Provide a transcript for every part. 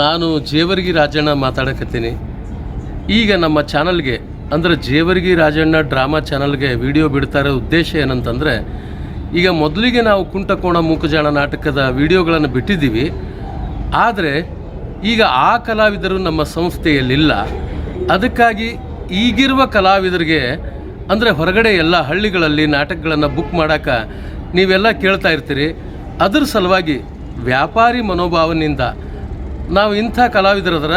ನಾನು ಜೇವರ್ಗಿ ರಾಜಣ್ಣ ಮಾತಾಡಕತ್ತೀನಿ. ಈಗ ನಮ್ಮ ಚಾನಲ್ಗೆ, ಅಂದರೆ ಜೇವರ್ಗಿ ರಾಜಣ್ಣ ಡ್ರಾಮಾ ಚಾನಲ್ಗೆ ವಿಡಿಯೋ ಬಿಡ್ತಾ ಉದ್ದೇಶ ಏನಂತಂದರೆ, ಈಗ ಮೊದಲಿಗೆ ನಾವು ಕುಂಟಕೋಣ ಮೂಕಜಾಣ ನಾಟಕದ ವಿಡಿಯೋಗಳನ್ನು ಬಿಟ್ಟಿದ್ದೀವಿ. ಆದರೆ, ಈಗ ಆ ಕಲಾವಿದರು ನಮ್ಮ ಸಂಸ್ಥೆಯಲ್ಲಿಲ್ಲ. ಅದಕ್ಕಾಗಿ ಈಗಿರುವ ಕಲಾವಿದರಿಗೆ, ಅಂದರೆ ಹೊರಗಡೆ ಎಲ್ಲ ಹಳ್ಳಿಗಳಲ್ಲಿ ನಾಟಕಗಳನ್ನು ಬುಕ್ ಮಾಡೋಕೆ ನೀವೆಲ್ಲ ಕೇಳ್ತಾ ಇರ್ತೀರಿ. ಅದ್ರ ಸಲುವಾಗಿ ವ್ಯಾಪಾರಿ ಮನೋಭಾವನೆಯಿಂದ ನಾವು ಇಂಥ ಕಲಾವಿದರದ್ರ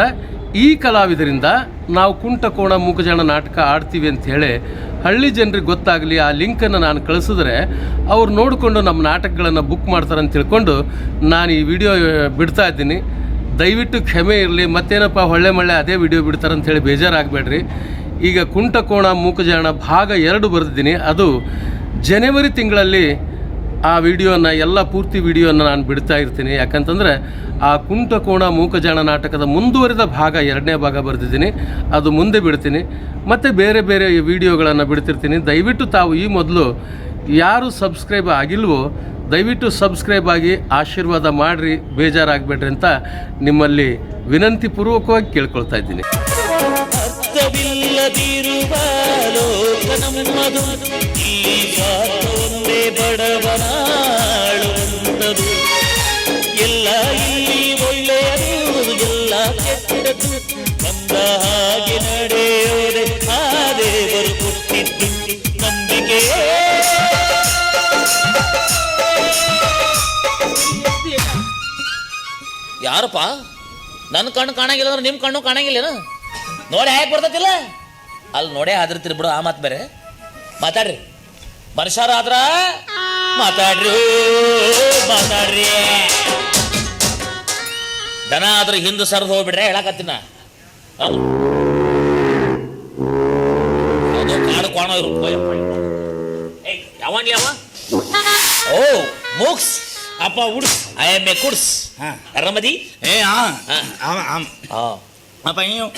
ಈ ಕಲಾವಿದರಿಂದ ನಾವು ಕುಂಟಕೋಣ ಮೂಕಜಾಣ ನಾಟಕ ಆಡ್ತೀವಿ ಅಂತ ಹೇಳಿ ಹಳ್ಳಿ ಜನರಿಗೆ ಗೊತ್ತಾಗಲಿ ಆ ಲಿಂಕನ್ನು ನಾನು ಕಳಿಸಿದ್ರೆ ಅವ್ರು ನೋಡಿಕೊಂಡು ನಮ್ಮ ನಾಟಕಗಳನ್ನು ಬುಕ್ ಮಾಡ್ತಾರೆ ಅಂತ ತಿಳ್ಕೊಂಡು ನಾನು ಈ ವಿಡಿಯೋ ಬಿಡ್ತಾ ಇದ್ದೀನಿ. ದಯವಿಟ್ಟು ಕ್ಷಮೆ ಇರಲಿ, ಮತ್ತೇನಪ್ಪ ಹೊಳ್ಳೆ ಮಳ್ಳೆ ಅದೇ ವಿಡಿಯೋ ಬಿಡ್ತಾರೆ ಅಂತ ಹೇಳಿ ಬೇಜಾರಾಗಬೇಡ್ರಿ. ಈಗ ಕುಂಟಕೋಣ ಮೂಕಜಾಣ ಭಾಗ ಎರಡು ಬರೆದಿದ್ದೀನಿ. ಅದು ಜನವರಿ ತಿಂಗಳಲ್ಲಿ ಆ ವಿಡಿಯೋನ, ಎಲ್ಲ ಪೂರ್ತಿ ವಿಡಿಯೋನ ನಾನು ಬಿಡ್ತಾ ಇರ್ತೀನಿ. ಯಾಕಂತಂದರೆ ಆ ಕುಂಟಕೋಣ ಮೂಕಜಾಣ ನಾಟಕದ ಮುಂದುವರಿದ ಭಾಗ ಎರಡನೇ ಭಾಗ ಬರೆದಿದ್ದೀನಿ. ಅದು ಮುಂದೆ ಬಿಡ್ತೀನಿ. ಮತ್ತು ಬೇರೆ ಬೇರೆ ವಿಡಿಯೋಗಳನ್ನು ಬಿಡ್ತಿರ್ತೀನಿ. ದಯವಿಟ್ಟು ತಾವು ಈ ಮೊದಲು ಯಾರು ಸಬ್ಸ್ಕ್ರೈಬ್ ಆಗಿಲ್ವೋ, ದಯವಿಟ್ಟು ಸಬ್ಸ್ಕ್ರೈಬ್ ಆಗಿ ಆಶೀರ್ವಾದ ಮಾಡಿರಿ, ಬೇಜಾರಾಗಬೇಡ್ರಿ ಅಂತ ನಿಮ್ಮಲ್ಲಿ ವಿನಂತಿ ಪೂರ್ವಕವಾಗಿ ಕೇಳ್ಕೊಳ್ತಾ ಇದ್ದೀನಿ. ಅರ್ಥವಿಲ್ಲದಿರುವ ಯಾರಪ್ಪ? ನನ್ನ ಕಣ್ಣು ಕಾಣಂಗಿಲ್ಲ ಅಂದ್ರೆ ನಿಮ್ಮ ಕಣ್ಣು ಕಾಣಂಗಿಲ್ಲೇನು? ನೋಡಿ ಹೇಗೆ ಬರ್ತತಿಲ್ಲ? ಅಲ್ಲಿ ನೋಡೇ ಹಾದಿರ್ತೀರಿ ಬಿಡು ಆ ಮಾತು ಬೇರೆ. ಮಾತಾಡ್ರಿ. ಮನುಷ್ಯರ ಆದ್ರ ಮಾತಾಡ್ರಿ ಮಾತಾಡ್ರಿ. ದನ ಆದ್ರೆ ಹಿಂದೆ ಸರ್ದು ಹೋಗ್ಬಿಡ್ರೆ ಹೇಳಕತ್ತಿನ ಕಾಡು ಕೋಣ ಓ ಮೂಕ್ಸ್ ಅಪ್ಪ ಉಡ್ಸ್ ಐ ಎಂ ಎ ಕುಡ್ಸ್ ಹಾ. ಅರಮದಿ ಏ ಆ ಅಮ್ ಹಾ ಅಪ್ಪ ನೀವು.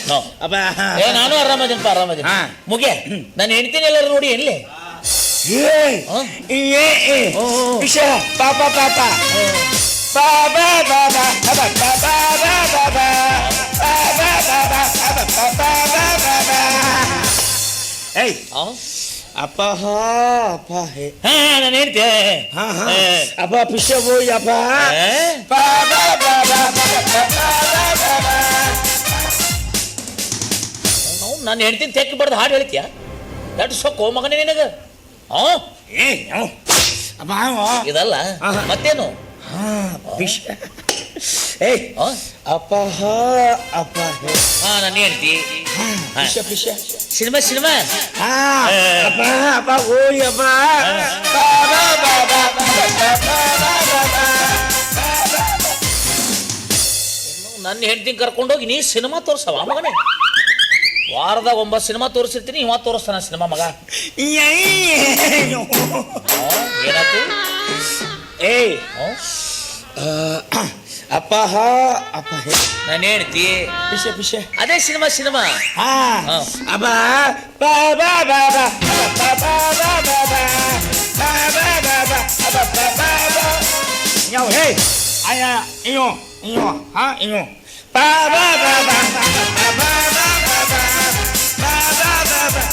ಅಪ್ಪ ಏ ನಾನು ಆರಾಮದಿನಪ್ಪ ಆರಾಮದಿನ ಹಾ. ಮುಗೆ ನಾನು ಹೆಣ್ತೀನಿ ಎಲ್ಲರೂ ನೋಡಿ ಎಲ್ಲಿ ಏ? ಏ ಏ ಓ, ಓ. ಇಶ ಪಾಪ ಪಾಪ ಪಾಪ ಪಾಪ ಅಬ ಪಾಪ ಪಾಪ ಪಾಪ ಪಾಪ ಅಬ ಪಾಪ ಪಾಪ ಏಯ್ ಆ? ಅಪ್ಪ ಹಾ ಅಪ್ಪ ಹೇ. ಹಾ ನಾನು ಹೇಳ್ತೆ. ಹಾ ಹಾ. ಅಪ್ಪ ಪಿಶ ಬೋಯ್ ಅಪ್ಪ ನಾನು ಹೆಂಡ್ತೀನಿ ತೆಕ್ಕಿ ಬಡ್ದು ಹಾಡು ಹೇಳ್ತೀಯ? ದಟ್ ಸೊಕ್ಕು ಮಗನೇ ನಿನಗ? ಆ ಏ ಅಪ್ಪ ಇದಲ್ಲ. ಮತ್ತೇನು? ಹಾ ಪಿಶ. ಏಯ್ ಆ? ಅಪ್ಪ ಹಾ ಅಪ್ಪ. ಹೇ ಹಾ ನಾನು ಹೇಳ್ತಿ. ಪಿಶ ಪಿಶ ಸಿನಿಮಾ ಸಿನಿಮಾ? ಹಾ ಏ. ಅಪ್ಪ ಅಪ್ಪ ಓಯ್ ಅಪ್ಪ. ಬಾಬಾ ಬಾಬಾ ನನ್ನ ಹೆಂಡ್ತಿನ ಕರ್ಕೊಂಡೋಗಿ ನೀ ಸಿನಿಮಾ ತೋರ್ಸವ ಮಗನೇ. ವಾರದ ಒಂಬತ್ತು ಸಿನಿಮಾ ತೋರಿಸಿರ್ತೀನಿ ಇವ ತೋರಿಸ್ತಾನ ಸಿನಿಮಾ ಮಗ. ಏನಾಯ್ತು? ಏಯ್. ಅಪಹ ಅಪಹೆ ನನೆ ಹೇಳ್ತಿ ಪಿಶ ಪಿಶ ಅದೇ ಸಿನಿಮಾ ಸಿನಿಮಾ ಹಾ ಅಬಾ ಬಾ ಬಾ ಬಾ ಬಾ ಬಾ ಬಾ ಯಾವ್ ಹೇ ಆಯಾ ಇಯೋ ಇಯೋ ಹಾ ಇಯೋ ಬಾ ಬಾ ಬಾ ಬಾ ಬಾ ಬಾ ಬಾ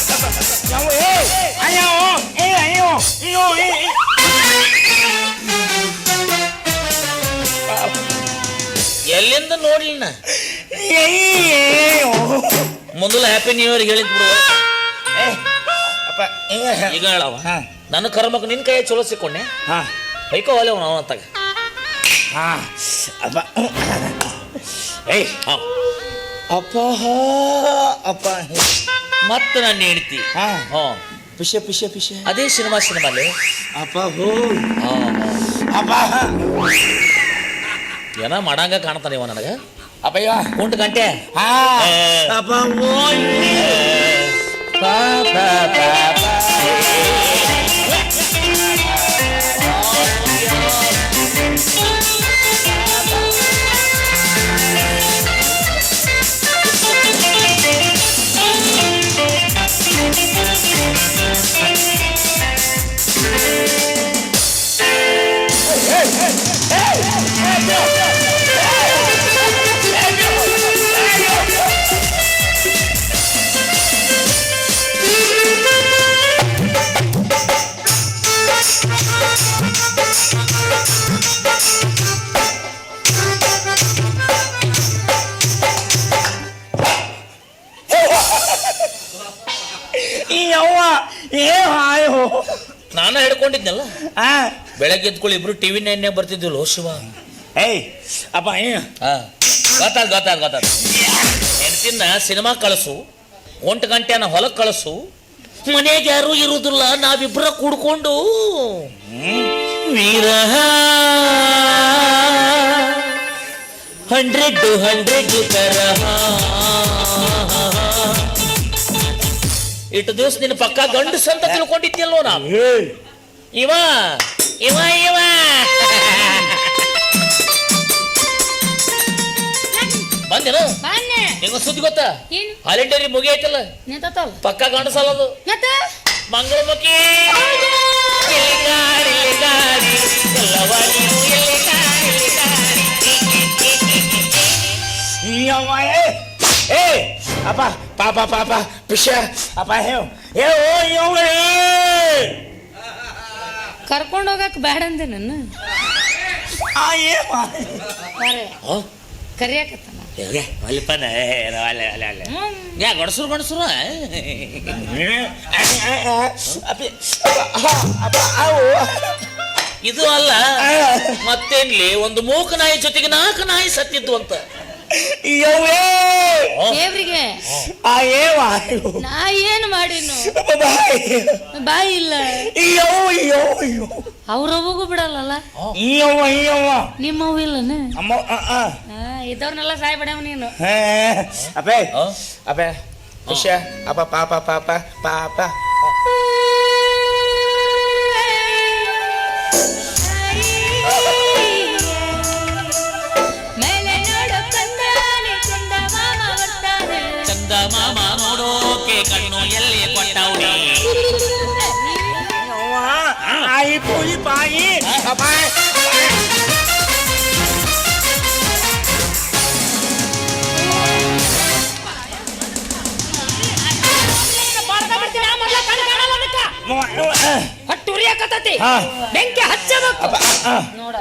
ಯಾವ್ ಹೇ ಆಯಾ ಓ ಏ ಆಯೋ ಇಯೋ ಇಯೋ ಎಲ್ಲಿಂದ ನೋಡ್ಲಿನ ಮೊದಲು ಹ್ಯಾಪಿ ನ್ಯೂ ಇಯರ್ ಹೇಳಿದ್ ಬಿಡು. ಈಗ ಹೇಳವ ನನ್ನ ಕರ್ಮಕ್ಕೆ ನಿನ್ನ ಕೈ ಚಲೋ ಸಿಕ್ಕೊಂಡೆ. ಹಾ. ಬೈಕೋ ಅಲ್ಲೇ ಅವನ ಅಂತಾಗ ಅಪ್ಪ. ಏಯ್ ಅಪ್ಪ ಮತ್ತೆ ನಾನು ಹೇಳ್ತಿ ಹಾ. ಹ್ಞೂ ಪಿಶೆ ಅದೇ ಸಿನಿಮಾ ಸಿನಿಮಾ ಅಪ್ಪ ಹೋ. ಅಪ್ಪ. ಏನ ಮಾಡಂಗ ಕಾಣ್ತಾನೆ ಇವ ನನಗ apa ya ಕುಂಟು ಗಂಟೆ ha ನಾನು ಹಿಡ್ಕೊಂಡಿದ್ನಲ್ಲ ಆ. ಬೆಳಗ್ಗೆ ಎದ್ಕೊಳ್ಳಿ ಇಬ್ರು ಟಿವಿ ನೈನ್ನೇ ಬರ್ತಿದ್ದಿಲ್ಲ ಓ ಶಿವ? ಏಯ್ ಅಪ್ಪ ಏ. ಹಾ. ಗೊತ್ತಾದ್ ಗೊತ್ತಾದ್ ಗೊತ್ತಾದ್. ಹೆಂಡ್ತಿನ ಸಿನಿಮಾ ಕಳಿಸು ಒಂಟು ಗಂಟೆನ ಹೊಲಕ್ಕೆ ಕಳಿಸು ಮನೆಗೆ ಯಾರು ಇರುವುದಿಲ್ಲ ನಾವಿಬ್ರ ಕೂಡ್ಕೊಂಡು. ವಿರಹ ಹಂಡ್ರೆಡ್ ಹಂಡ್ರೆಡ್ ತರಹ. ಇಟ್ಟು ದಿವಸ ನಿನ್ನ ಪಕ್ಕ ಗಂಡಸ ಅಂತ ತಿಳ್ಕೊಂಡಿದ್ಯಲ್ಲೋ ನಾವು ಏಯ್ ಇವ ಇವ ಇವ. ಬಂದೇನು ಬಾನ್ನೆ. ನಿಂಗ ಸುದ್ದಿ ಗೊತ್ತಾ? ಹಾಲಿಂಡರಿ ಮುಗಿ ಐತಲ್ಲ ಪಕ್ಕ ಗಂಡಸಲ್ಲದು ಏ ಮಂಗಳಮುಖಿ. ಎಲ್ಲಿಗಾಡಿ, ಅಪ್ಪ ಅಪ್ಪ ಪಾಪ ಪಾಪ ಪಿಶ ಅಪ್ಪ ಹೇವ್ ಏ ಓ ಯವ್ವ ಏ ಕರ್ಕೊಂಡು ಹೋಗಕ್ ಬೇಡ ಅಂದೆ ನನ್ನ? ಕರಿಯಾಕತ್ತನ? ಒಲ್ಪನ. ಯಾ ಗಣಸರು ಗಣಸರು ಅಪ್ಪಿ ಅಪ್ಪ ಅವು. ಇದು ಅಲ್ಲ ಮತ್ತೇನ್ಲಿ ಒಂದು ಮೂಕ ನಾಯಿ ಜೊತೆಗೆ ನಾಲ್ಕು ನಾಯಿ ಸತ್ತಿದ್ದು ಅಂತ. ದೇವ್ರಿಗೆ. ಆ ಏವ ನಾ ಏನು ಮಾಡಿನು? ಬಾಯಿ. ಬಾಯಿ ಇಲ್ಲ. ಅಯ್ಯೋ ಅಯ್ಯೋ ಅಯ್ಯೋ ಅವ್ರವ್ವಗೂ ಬಿಡಲ್ಲಲ್ಲ? ಯವ್ವ ಅಯ್ಯೋ ನಿಮ್ಮವ್ವ ಇಲ್ಲನ? ಅಮ್ಮ ಆ ಆ. ಇದ್ದವ್ರನ್ನೆಲ್ಲ ಸಾಯ್ಬಿಡವ ನೀನು. ಹೇ ಅಪ್ಪೆ? ಅಪ್ಪೆ ಪಿಶ ಅಪ್ಪ ಪಾಪ ಪಾಪ ಪಾಪ. ಹೊಟ್ಟು ಉರಿಯಾಕತ್ತತಿ. ಬೆಂಕಿ ಹಚ್ಚಬೇಕು. ನೋಡ.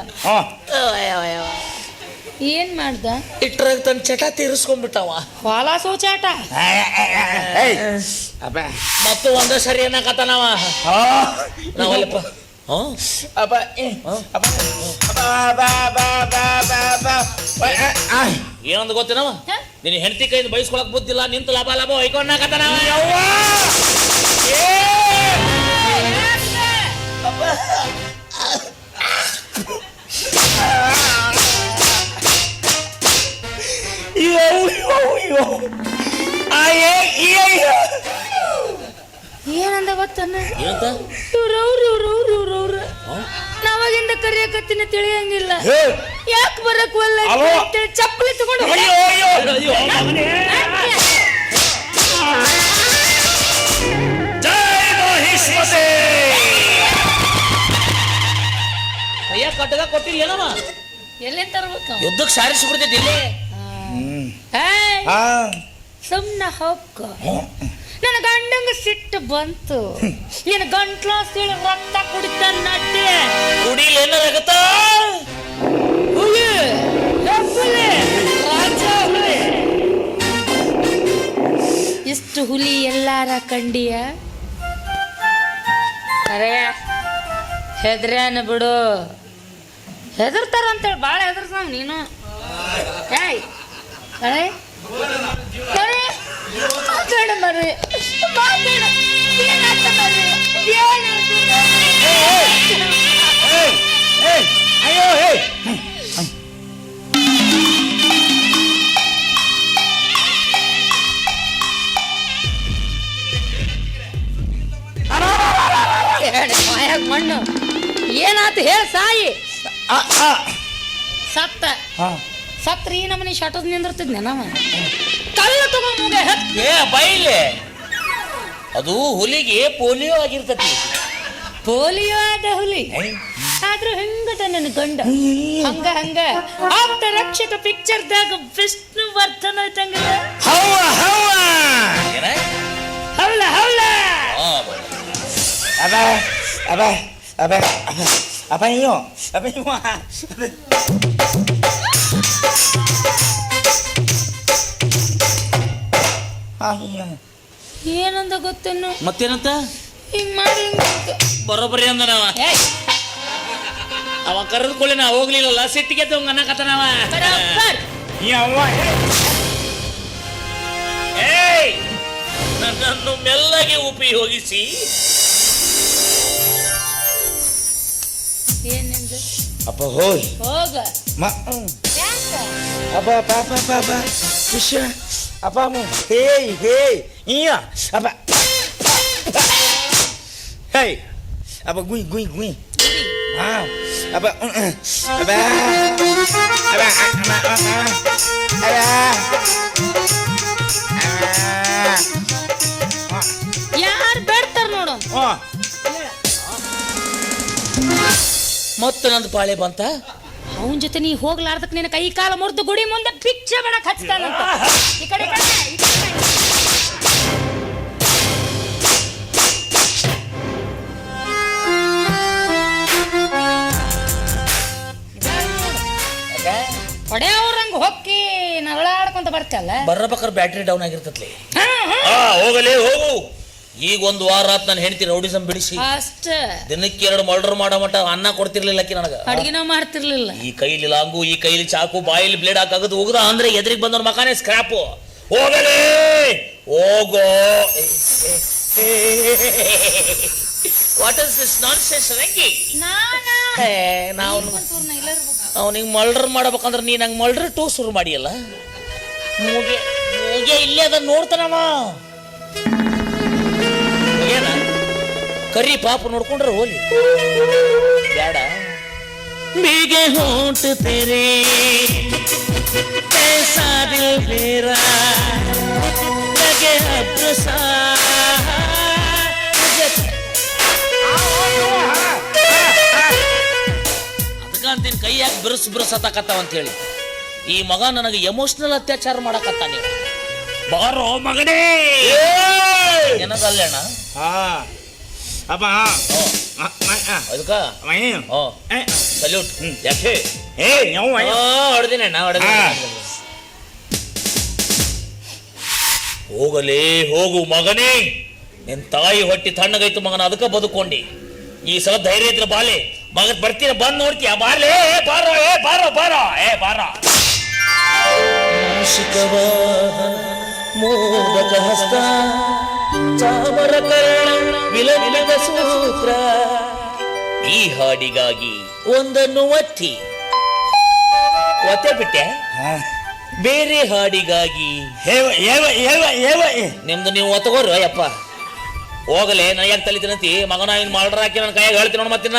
ಏನ್ ಮಾಡ್ದ? ಇಟ್ರಾಗ ತನ್ನ ಚಟ ತೀರಿಸ್ಕೊಂಡ್ಬಿಟ್ಟವ. ಹೊಲ ಸೋಚಾಟ. ಮತ್ತು ಒಂದ ಸರಿ ಏನಾಕತ್ತಾನವ ನಾವಲ್ಲಪ್ಪ. ಅಪ್ಪ ಏ, ಬಾ ಬಾ ಬಾ ಬಾ ಬಾ ಬಾ ಆ. ಗೊತ್ತೇನವ? ನಿನ್ನ ಹೆಂಡತಿ ಕೈಯಿಂದ ಬಯಸ್ಕೊಳಕ್ ಬುದ್ಧಿಲ್ಲ ನಿಂತ ಲಾಭ ಲಾಭ ಹೊಯ್ಕೊಂಡಾಕತ್ತಾನವ ಯವ್ವ! ಏ ಏನಂದ ಗೊತ್ತನ್ನ ಇವ್ರವ್ರು ಇವ್ರವ್ರು ಇವ್ರವ್ರು ನಾವಾಗಿಂದ ಕರಿಯಕತ್ತಿನ ತಿಳಿಯಂಗಿಲ್ಲ ಯಾಕೆ ಬರಕ್ ಒಲ್ಲ? ಚಪ್ಪಲಿ ತಗೊಂಡು ಕೊಟ್ಟಿಲ್ಲ ಏನವ? ಎಲ್ಲಿಂದ ತರ್ಬೇಕು? ಯುದ್ಧಕ್ಕೆ ಸಾರಿಸಿ ಬಿಡ್ತೈತಿ ಇಲ್ಲಿ. ಸುಮ್ನ ಹೋಗ್ಕ. ನನ್ನ ಗಂಡಂಗ ಸಿಟ್ಟು ಬಂತು. ನಿನ್ನ ಗಂಟ್ಲ ಸೀಳು ರಕ್ತ ಕುಡಿತ ನಡ್ಡಿ ಕುಡಿಲ್ ಏನಾಗತ್ತ ಹುಲಿ ಹೆಬ್ಬುಲಿ, ರಾಜ ಹುಲಿ. ಇಷ್ಟು ಹುಲಿ ಎಲ್ಲಾರ ಕಂಡಿಯ? ಅರೆ ಹೆದ್ರ್ಯಾನ ಬಿಡು. ಹೆದರ್ತಾರ ಅಂತೇಳಿ ಭಾಳ ಹೆದರ್ಸಾವ್ ನೀನು ಏಯ್ ಮರ್ರಿ ಮಣ್ಣು ಏನಾತ ಹೇಳ ಸಾಯಿ ಆ ಆ. ಸತ್ತ. ಹಾ ಸತ್ರ ನಮ್ಮನೆ ಶಟದ್ ನಿಂದಿರ್ತಿದ್ನೆ ನಮ್ಮ ಕಲ್ಲು ತಗೊಂಡ ಏ ಬೈಲೆ. ಅದು ಹುಲಿಗೆ ಪೋಲಿಯೋ ಆಗಿರ್ತತಿ. ಪೋಲಿಯೋ ಆದ ಹುಲಿ. ಆದ್ರೂ ಹೆಂಗದ ನನ್ನ ಗಂಡ? ಹಂಗ ಹಂಗ. ಆಪ್ತ ರಕ್ಷಕ ಪಿಕ್ಚರ್ದಾಗ ದಾಗ ಐತಂಗ ವರ್ಧನ ಹವ್ವ ಏನ? ಹೌಲ ಹೌಲ ಆ, ಬೈ. ಅಬ ಅಬ ಅಬ ಅಬ. ಅಬ ಅಯ್ಯೋ ಅಬ ಅಯ್ಯೋ ಅಯ್ಯೋ ಏನಂದ ಗೊತ್ತೇನು? ಮತ್ತೇನಂತ? ಹಿಂಗ್ ಮಾಡಿ ಹಿಂಗ್ ಅಂತ. ಬರೋಬ್ಬರಿ ಅಂದ ನಾವ ಅವ ಕರೆದ ಕೂಡಲೇ ನಾ ಹೋಗ್ಲಿಲ್ಲಲ್ಲ ಸಿಟ್ಟಿಗೆ ತಗೊಂಡ್ ಅನ್ನಕತ್ತನವ ಬರೋಬ್ಬರ್. ಯವ್ವ ಏಯ್ ನನ್ನನ್ನು ಮೆಲ್ಲಗೆ ಉಪಯೋಗಿಸಿ ಏನೆಂದು ಅಪ್ಪ ಹೋಯ್ ಹೋಗ ಮ ಯಾಕ ಅಪ್ಪ ಪಾಪ ಪಾಪ ವಿಷ ಅಪ್ಪ ಮು ಹೇಯ್ ಹೇಯ್ ಇಯ ಅಪ್ಪ ಹೇಯ್ ಅಪ್ಪ ಗುಯ್ ಗುಯ್ ಗುಯ್ ಹಾ ಅಪ್ಪ ಅಪ್ಪ ಅಪ್ಪ ಅಪ್ಪ ಯಾರು ಮತ್ತೆ ನಂದು ಪಾಳೆ ಬಂತ? ಅವನ ಜೊತೆ ನೀ ಹೋಗ್ಲಾರ್ದಕ್ ನಿನ್ನ ಕೈ ಕಾಲ ಮುರಿದು ಗುಡಿ ಮುಂದೆ ಭಿಕ್ಷೆ ಬೇಡಕ್ ಹಚ್ತಾನಂತ. ಈ ಕಡೆ ಈ ಕಡೆ, ಈ ಕಡೆ. ಹೊಡೆಯವ್ರಂಗ್ ಹೊಕ್ಕಿ ನರಳಾಡ್ಕೊಂತ ಬರ್ತಲ್ಲ ಬರ್ರಬೇಕಾದ್ರೆ ಬ್ಯಾಟ್ರಿ ಡೌನ್ ಆಗಿರ್ತತ್ಲಿ. ಆ ಹೋಗಲೇ ಹೋಗು. ಈಗ ಒಂದು ವಾರ ಆತ್ ನನ್ನ ಹೆಂಡತಿ ರೌಡಿಸಂ ಬಿಡಿಸಿ. ಅಷ್ಟ. ದಿನಕ್ಕೆ ಎರಡು ಮರ್ಡರ್ ಮಾಡೋ ಮಟ್ಟ ಅನ್ನ ಕೊಡ್ತಿರ್ಲಿಲ್ಲ ಅಕ್ಕಿ ನನಗ. ಅಡಿಗೆನ ಮಾಡ್ತಿರ್ಲಿಲ್ಲ. ಈ ಕೈಲಿ ಲಾಂಗು ಈ ಕೈಲಿ ಚಾಕು ಬಾಯಿಲಿ ಬ್ಲೇಡ್ ಹಾಕಾಗದು ಹೋಗುದ ಅಂದ್ರೆ ಎದುರಿಗೆ ಬಂದವ್ರ ಮಕಾನೇ ಸ್ಕ್ರಾಪು ಹೋಗಲೇ! ಹೋಗೋ! What is this ಸೆನ್ಸ್ ರಂಗಿ ನಾವು. ಅವನಿಗೆ ಮಲ್ಡರ್ ಮಾಡ್ಬೇಕಂದ್ರೆ ನೀನು ನಂಗೆ ಮರ್ಡರ್ ಟೂ ಶುರು ಮಾಡಿಯಲ್ಲ? ಮೂಗೆ ಮೂಗೆ ಇಲ್ಲೇ ಅದ ನೋಡ್ತಾನವ. ಕರಿ ಪಾಪ ನೋಡ್ಕೊಂಡ್ರೆ ಹೋಗಿ. ಬೇಡ. ಬೀಗೆ ಹೊಂಟು ತೆರೆ. ಬೇರ. ನಗೆ ಅಭ್ರಸ ಅದಕ್ಕಂತೀನಿ ಕೈಯಾಗ ಬಿರುಸು ಬಿರುಸು ಹತ್ತಾಕತ್ತಾವ ಅಂತ ಹೇಳಿ ಈ ಮಗ ನನಗೆ ಎಮೋಷನಲ್ ಅತ್ಯಾಚಾರ ಮಾಡಕತ್ತ ನೀವು ಬಾರೋ ಮಗನೇ. ಏನದಲ್ಲೇಣ ಹಾ. ಅಪ್ಪ ಅದಕ್ಕ ಮೈ ಓ ಸಲ್ಯೂಟ್ ಯಾಕೆ ಏ ಯವ್ವ ಹೊಡೆದಿನ ಅಣ್ಣ ಹೊಡೆದಿನ ಹಾ. ಹೋಗಲೇ ಹೋಗು ಮಗನೇ. ನಿನ್ ತಾಯಿ ಹೊಟ್ಟಿ ತಣ್ಣಗೈತು ಮಗನ ಅದಕ್ಕ ಬದುಕೊಂಡಿ. ಈ ಸಲ ಧೈರ್ಯ ಇದ್ರೆ ಬಾಲೆ. ಮಗ ಬರ್ತೀರ ಬಂದ್ ನೋಡ್ತೀಯ ಬಾರ್ಲೆ. ಬಾರೋ ಏ ಬಾರೋ ಬಾರೋ. ಏ ಬಾರೋ. ಶಿಖವ ಮೋದಕ ಹಸ್ತ. ಚಾಮರ ಕರ್ಣ ವಿಲವಿಲದ ಸೂತ್ರ. ಈ ಹಾಡಿಗಾಗಿ ಒಂದನ್ನು ಒತ್ತಿ. ಒತ್ತೆ ಬಿಟ್ಟೆ? ಬೇರೆ ಹಾಡಿಗಾಗಿ. ಹೇವ ನಿಮ್ದು ನೀವು ಒತ್ತಗೋರು ಯಪ್ಪ ಹೋಗಲೇ ನಾ ಯಾಕೆ ತಲಿತೀನಂತಿ ಮಗನ ಇನ್ ಮಾಡ್ರ ಹಾಕಿ ನನ್ನ ಕೈಯಾಗ ಹೇಳ್ತೀನಿ ನೋಡ್ ಮತ್ತಿನ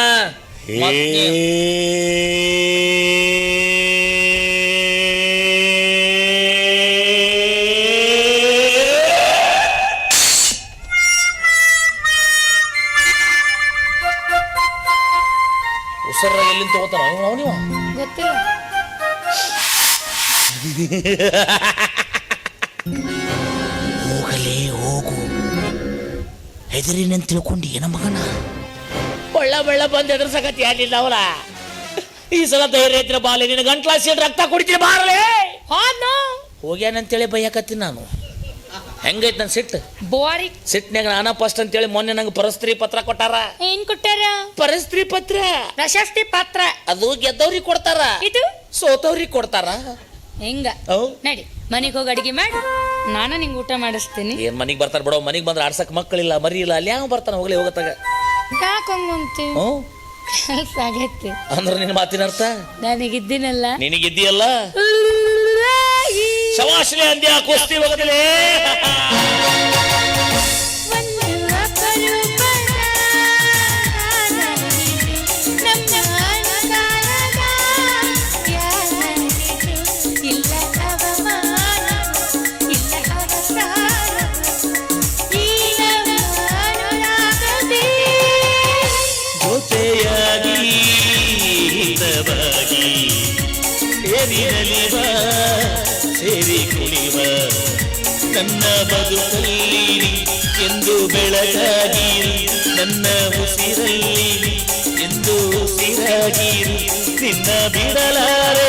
ಹೋಗಲೇ ಹೋಗು. ಹೆದರಿನಂತ ತಿಳ್ಕೊಂಡು ಏನ ಮಗನ? ಒಳ್ಳ ಬಂದ ಬಂದು ಎದುರ್ಸಕತ್ತಿ ಆಗಲಿಲ್ಲ ಅವರ. ಈ ಸಲ ಧೈರ್ಯ ಇದ್ರೆ ಬಾಲೆ ನಿನ್ನ ಗಂಟ್ಲ ಸೀಟ್ ರಕ್ತ ಕುಡಿತೀನಿ ಬಾರಲೇ. ಹೋದ್ನು ಹೋಗ್ಯಾನಂತೇಳಿ ಬೈಯಕತ್ತೀನಿ ನಾನು. ಹೆಂಗೈತ್ ನನ್ನ ಸಿಟ್ಟು? ಬೋರಿ. ಸಿಟ್ನ್ಯಾಗ ನಾನ ಫಸ್ಟ್ ಅಂತೇಳಿ ಮೊನ್ನೆ ನಂಗೆ ಪರಸ್ತ್ರೀ ಪತ್ರ ಕೊಟ್ಟಾರ. ಏನ್ ಕೊಟ್ಟಾರ? ಪರಸ್ತ್ರೀ ಪತ್ರ? ಪ್ರಶಸ್ತಿ ಪಾತ್ರ. ಅದು ಗೆದ್ದವ್ರಿಗೆ ಕೊಡ್ತಾರ. ಇದು? ಸೋತವ್ರಿಗೆ ಕೊಡ್ತಾರ. ಹಿಂಗ? ಅವ್ ನಡಿ. ಮನೆಗೆ ಹೋಗಿ ಅಡಿಗೆ ಮಾಡಿ. ನಾನು ನಿಂಗೆ ಊಟ ಮಾಡಿಸ್ತೀನಿ. ಏನ್ ಮನೆಗೆ ಬರ್ತಾರ ಬಿಡೋ. ಮನೆಗೆ ಬಂದ್ರೆ ಆಡ್ಸಕ್ ಮಕ್ಕಳಿಲ್ಲ ಮರಿ ಇಲ್ಲ. ಅಲ್ಲಿ ಯಾವ ಬರ್ತಾನ ಹೋಗ್ಲಿ ಹೋಗತ್ತಾಗ? ಯಾಕೆ ಹಂಗಂತೀವಿ ಹ್ಞೂ. ಕೆಲ್ಸ ಆಗೈತಿ. ಅಂದ್ರೆ ನಿನ್ನ ಮಾತಿನ ಅರ್ಥ? ನನಗಿದ್ದೀನಲ್ಲ. ನಿನಗಿದ್ದೀಯಲ್ಲ? ಶವಾಶ್ರಯ ಅಂದ್ಯ ಕುಸ್ತಿ ಹೋಗದಿಲ್ಲ? ಬೆಳಗಾಗಿರಿ ನನ್ನ ಉಸಿರಲ್ಲಿ ಎಂದು ಉಸಿರಾಗಿರಿ. ನಿನ್ನ ಬಿಡಲಾರೆ